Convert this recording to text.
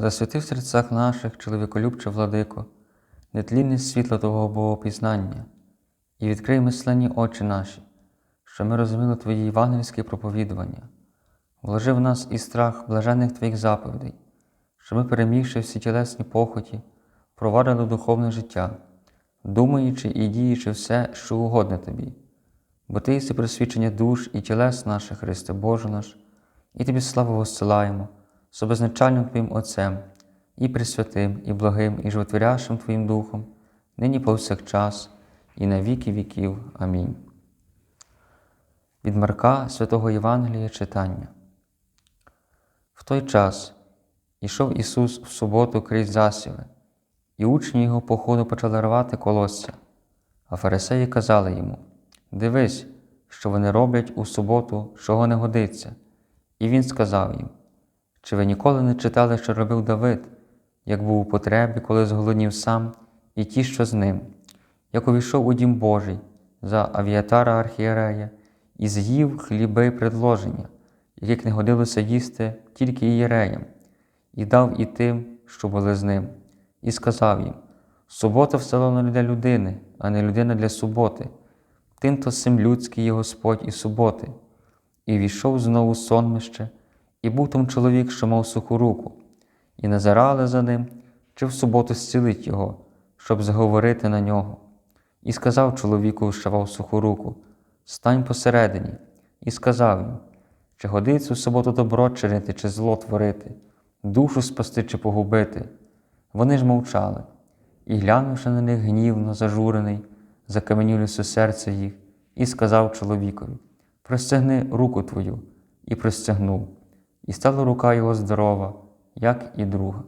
Засвіти в серцях наших, чоловіколюбче владико, нетлінне світло Твого Богопізнання, і відкрий мисленні очі наші, що ми розуміли Твої євангельські проповідування, вложи в нас і страх блаженних Твоїх заповідей, що ми, перемігши всі тілесні похоті, провадили духовне життя, думаючи і діючи все, що угодне Тобі. Бо Ти єси просвічення душ і тілес наших, Христе Боже наш, і Тобі славу воссилаємо, з обезначальним Твоїм Отцем, і Пресвятим, і благим, і животворящим Твоїм Духом, нині повсякчас, і на віки віків. Амінь. Від Марка Святого Євангелія читання. В той час ішов Ісус в суботу крізь засіви, і учні його по ходу почали рвати колосся, а фарисеї казали йому: Дивись, що вони роблять у суботу, чого не годиться. І він сказав їм: Чи ви ніколи не читали, що робив Давид, як був у потребі, коли зголоднів сам, і ті, що з ним, як увійшов у дім Божий за авіатара архієрея, і з'їв хліби предложення, яких не годилося їсти тільки ієреям, і дав і тим, що були з ним, і сказав їм: Субота встановлена для людини, а не людина для суботи. Тим-то сим людський є Господь і суботи. І війшов знову сонмище, і був там чоловік, що мав суху руку, і назирали за ним, чи в суботу зцілить його, щоб заговорити на нього. І сказав чоловіку, що мав суху руку: Стань посередині, і сказав їм, чи годиться в суботу добро чинити, чи зло творити, душу спасти чи погубити. Вони ж мовчали, і, глянувши на них гнівно, зажурений, закаменілося серце їх, і сказав чоловікові: Простягни руку твою, і простягнув, і стала рука його здорова, як і друга.